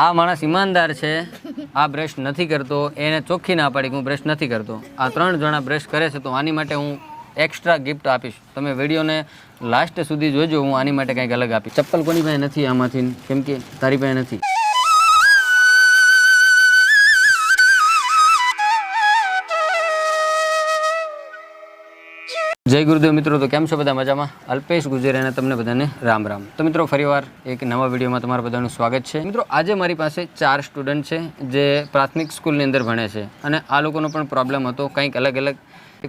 આ માણસ ઈમાનદાર છે. આ બ્રશ નથી કરતો. એને ચોખ્ખી ના પાડી કે હું બ્રશ નથી કરતો. આ ત્રણ જણા બ્રશ કરે છે તો આની માટે હું એક્સ્ટ્રા ગિફ્ટ આપીશ. તમે વિડીયોને લાસ્ટ સુધી જોજો. હું આની માટે કંઈક અલગ આપીશ. ચપ્પલ કોની પાસે નથી આમાંથી? કેમ કે તારી પાસે નથી. જય ગુરુદેવ મિત્રો, તો કેમ છો બધા મજામાં? અલ્પેશ ગુજરે અને તમને બધાને રામ રામ. તો મિત્રો, ફરીવાર એક નવા વિડીયોમાં તમારા બધાનું સ્વાગત છે. મિત્રો, આજે મારી પાસે ચાર સ્ટુડન્ટ છે, જે પ્રાથમિક સ્કૂલની અંદર ભણે છે. અને આ લોકોનો પણ પ્રોબ્લેમ હતો, કંઈક અલગ અલગ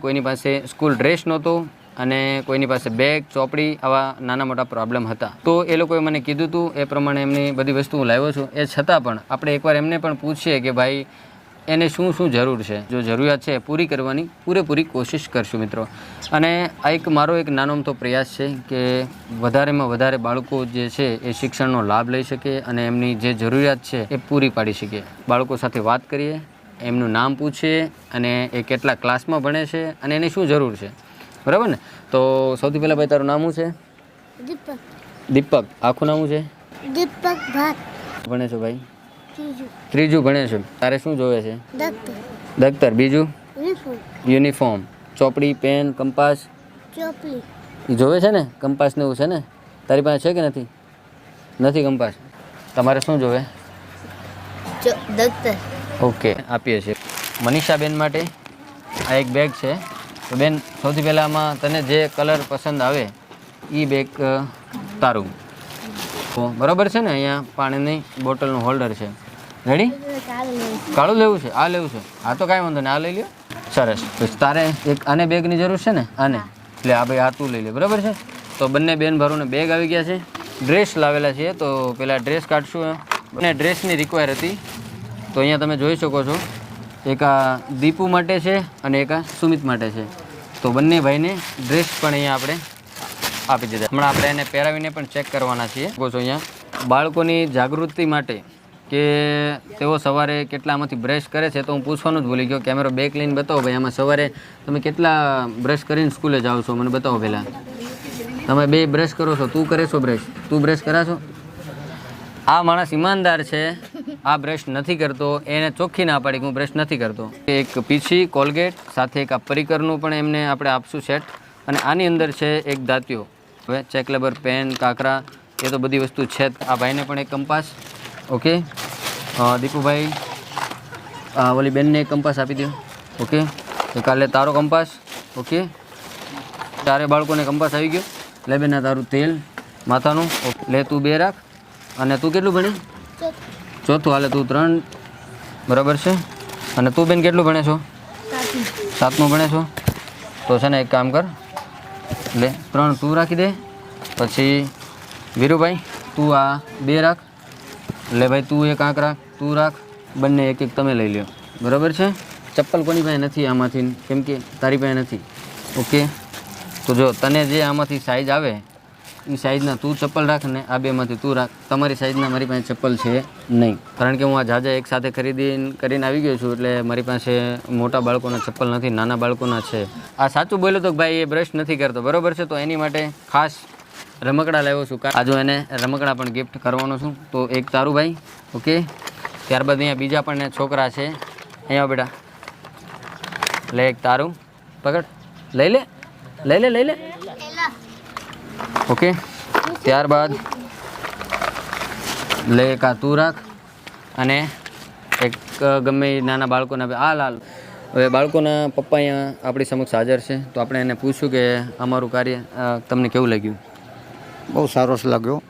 કોઈની પાસે સ્કૂલ ડ્રેસ નહોતો અને કોઈની પાસે બેગ ચોપડી, આવા નાના મોટા પ્રોબ્લેમ હતા. તો એ લોકોએ મને કીધું હતું એ પ્રમાણે એમની બધી વસ્તુ હું લાવ્યો છું. એ છતાં પણ આપણે એકવાર એમને પણ પૂછીએ કે ભાઈ એને શું શું જરૂર છે? જો જરૂરિયાત છે એ પૂરી કરવાની પૂરેપૂરી કોશિશ કરશું મિત્રો. અને આ એક મારો એક નાનો અમથો પ્રયાસ છે કે વધારેમાં વધારે બાળકો જે છે એ શિક્ષણનો લાભ લઈ શકે અને એમની જે જરૂરિયાત છે એ પૂરી પાડી શકીએ બાળકો સાથે વાત કરીએ એમનું નામ પૂછીએ અને એ કેટલા ક્લાસમાં ભણે છે અને એને શું જરૂર છે. બરાબર ને? તો સૌથી પહેલાં ભાઈ તારું નામ શું છે? દીપક. દીપક. આખું નામ શું છે? દીપક ભાત. ભણે છો ભાઈ? ત્રીજું. ત્રીજું ભણે છે તારે શું જોવે છે? દફતર. બીજું? યુનિફોર્મ. ચોપડી પેન કંપાસ? ચોપડી. જોવે છે ને? કંપાસ ને એવું છે ને? તારી પાસે છે કે નથી? નથી કંપાસ. તમારે શું જોવે? દફતર. ઓકે આપીએ છીએ. મનીષાબેન માટે આ એક બેગ છે. તો બેન સૌથી પહેલાં આમાં તને જે કલર પસંદ આવે એ બેગ તારું. બરાબર છે ને? અહીંયા પાણીની બોટલનું હોલ્ડર છે. રેડી કાળું લેવું છે, આ લેવું છે. આ તો કાંઈ વાંધો નહીં, આ લઈ લ્યો. સરસ. તો તારે એક આને બેગની જરૂર છે ને? આને. એટલે આ ભાઈ, આ તું લઈ લે. બરાબર છે? તો બંને બેન ભરોને બેગ આવી ગયા છે. ડ્રેસ લાવેલા છે, તો પેલા ડ્રેસ કાઢશું અને ડ્રેસની રિક્વાયર હતી. તો અહીંયા તમે જોઈ શકો છો. એક આ દીપુ માટે છે અને એક આ સુમિત માટે છે. તો બંને ભાઈને ડ્રેસ પણ અહીંયા આપણે આપી દીધા. હમણાં આપણે એને પહેરાવીને પણ ચેક કરવાના છીએ. કહો છો અહીંયા. બાળકોની જાગૃતિ માટે કે તેઓ સવારે કેટલામાંથી બ્રશ કરે છે તો હું પૂછવાનું જ ભૂલી ગયો. કેમેરો બેક લઈને બતાવો ભાઈ. આમાં સવારે તમે કેટલા બ્રશ કરીને સ્કૂલે જાઓ છો? મને બતાવો પહેલાં. તમે બે બ્રશ કરો છો. તું કરે છો બ્રશ તું બ્રશ કરાશો? આ માણસ ઈમાનદાર છે. આ બ્રશ નથી કરતો. એને ચોખ્ખી ના પાડી કે હું બ્રશ નથી કરતો. એક પીછી કોલગેટ સાથે એક આ પરિકરનું પણ એમને આપણે આપશું સેટ અને આની અંદર છે એક દાંતિયો હવે ચેક લેબર પેન કાંકરા, એ તો બધી વસ્તુ છે આ ભાઈને પણ એક કંપાસ. ઓકે? દીપુભાઈ ઓલી બેનને કંપાસ આપી દો ઓકે? તો કાલે તારો કંપાસ, ઓકે? ચારે બાળકોને કંપાસ આવી ગયો. લે બેન તારું તેલ માથાનું. લે, તું બે રાખ. અને તું કેટલું ભણી? ચોથું. હાલે, તું ત્રણ. બરાબર છે? અને તું બેન કેટલું ભણે છો? સાતમું ભણે છો? તો છે ને એક કામ કર. લે, ત્રણ તું રાખી દે. પછી વીરુભાઈ, તું આ બે રાખ. લે ભાઈ, તું એક આંક રાખ, તું રાખ, બંને એક એક તમે લઈ લ્યો. બરાબર છે? ચપ્પલ કોની પાસે નથી આમાંથી? કેમ કે તારી પાસે નથી. ઓકે? તો જો, તને જે આમાંથી સાઈઝ આવે, એ સાઇઝના તું ચપ્પલ રાખ ને આ બેમાંથી તું રાખ. તમારી સાઇઝના મારી પાસે ચપ્પલ છે નહીં. કારણ કે હું આ જાજા એકસાથે ખરીદી કરીને આવી ગયો છું, એટલે મારી પાસે મોટા બાળકોના ચપ્પલ નથી, નાના બાળકોના છે. આ સાચું બોલ્યો તો ભાઈ એ બ્રશ નથી કરતો. બરોબર છે? તો એની માટે ખાસ રમકડા લાવ્યો છું. આજુ એને રમકડા પણ ગિફ્ટ કરવાનો છું. તો એક તારું ભાઈ, ઓકે? ત્યારબાદ અહીંયા બીજા પણ છોકરા છે. અહીંયા બેટા. લે એક તારું. પકડ. લઈ લે. લઈ લે લઈ લે. ઓકે? ત્યારબાદ લે એક આ તું રાખ. અને એક ગમે નાના બાળકોને આ લાલ. હવે બાળકોના પપ્પા અહીંયા આપણી સમક્ષ હાજર છે. તો આપણે એને પૂછ્યું કે અમારું કાર્ય તમને કેવું લાગ્યું? બહુ સારો લાગ્યો.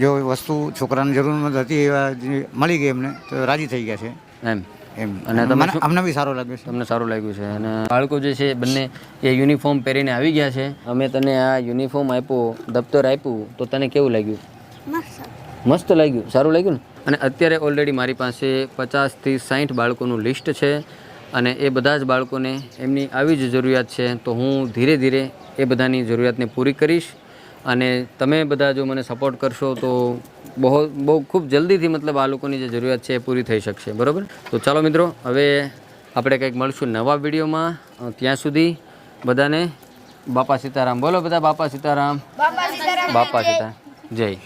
જો વસ્તુ છોકરાને જરૂર હતી એવા જે મળી ગઈ એમને તો રાજી થઈ ગયા છે. એમ. એમ. અને તમને તમે અમને બી સારો લાગ્યું છે. તમને સારું લાગ્યું છે. અને બાળકો જે છે બંને એ યુનિફોર્મ પહેરીને આવી ગયા છે. અમે તને આ યુનિફોર્મ આપ્યો દફતર આપ્યું તો તને કેવું લાગ્યું? મસ્ત. મસ્ત લાગ્યું. સારું લાગ્યું ને? અને અત્યારે ઓલરેડી મારી પાસે પચાસથી સાઠ બાળકોનું લિસ્ટ છે. અને એ બધા જ બાળકોને એમની આવી જ જરૂરિયાત છે તો હું ધીરે ધીરે એ બધાની જરૂરિયાતને પૂરી કરીશ. અને તમે બધા જો મને સપોર્ટ કરશો તો બહુ બહુ ખૂબ જલ્દીથી મતલબ આ લોકોની જે જરૂરિયાત છે એ પૂરી થઈ શકશે બરાબર? તો ચાલો મિત્રો હવે આપણે કંઈક મળશું નવા વિડીયોમાં. ત્યાં સુધી બધાને બાપા સીતારામ. બોલો બધા બાપા સીતારામ. બાપા સીતારામ. જય.